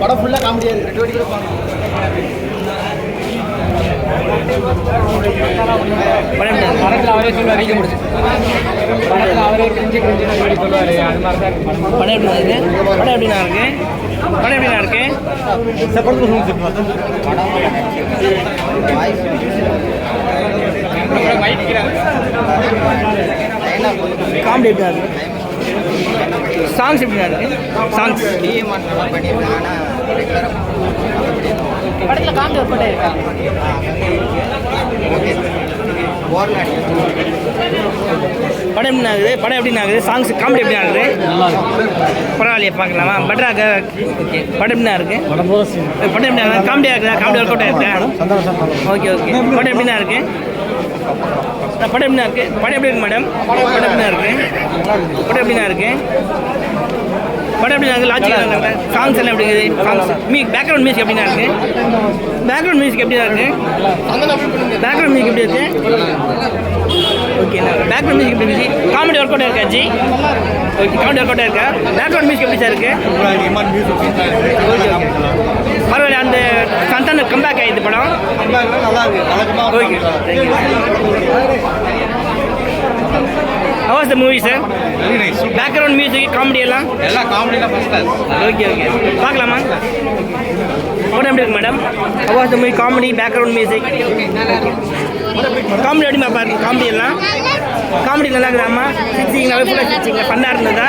படம் ஃபுல்லாக காமெடியாக இருக்கு. படத்தில் அவரே சொல்லுவார் வீக்க முடிச்சு படத்தில் அவரே கிரிஞ்சு கிரிஞ்சு சொல்லி சொல்லுவார். அது மாதிரி தான் இருக்கு படம். எப்படி இருக்கு? படம் எப்படிண்ணா இருக்கு? படம் எப்படிண்ணா இருக்கு? காமெடி இருக்கு சாங்ஸ் எப்படிண்ணா இருக்கு? சாங்ஸ் படத்தில் காமெடி ஒர்க் அவுட் இருக்கா? படம் எப்படி ஆகுது? படம் எப்படி ஆகுது? சாங்ஸ் காமெடி எப்படி ஆகுது? பரவாயில்லையே பார்க்கலாமா? பெட்டரா ஓகே படம் எப்படி இருக்கு? படம் எப்படி ஆகுது? காமெடியாக இருக்குதா காமெடி ஒர்க் அவுட் இருக்கா ஓகே ஓகே படம். எப்படிண்ணா இருக்கு? அஹ் படம் எப்படிண்ணா இருக்கு? படம் எப்படி இருக்கு மேடம்? படம் எப்படிண்ணா இருக்கு? படம் எப்படிண்ணா இருக்கு? படம் எப்படி இருக்கு? லாஜிக் சாங்ஸ் எல்லாம் எப்படி இருக்குது? சாங்ஸ் மீ பேக்ரவுண்ட் மியூசிக் எப்படிண்ணா இருக்கு? பேக்ரவுண்ட் மியூசிக் எப்படிண்ணா இருக்கு? பேக்ரவுண்ட் மியூசிக் எப்படி இருக்கு? ஓகே பேக்ரவுண்ட் மியூசிக் எப்படி இருந்துச்சு காமெடி ஒர்க் அவுட் இருக்கா ji? Okay comedy work out இருக்கா? பேக்ரவுண்ட் மியூசிக் எப்படி சார் இருக்கு? ஓகே ஓகே பரவாயில்ல அந்த சந்தான கம்பேக் ஆயிடுது படம். Okay how's the movie sir background music comedy எல்லாம்? எல்லாம் காமெடியில் ஃபஸ்ட் கிளாஸ் ஓகே ஓகே பார்க்கலாமா? படம் எப்படி இருக்கு madam how was the movie comedy background music comedy எப்படி பாருங்க காமெடி எல்லாம்? காமெடி நல்லா இருக்குதாம்மா? சிரிச்சிங்களா ஃபுல்லாக சிரிச்சிங்க ஃபன்னாக இருந்ததா?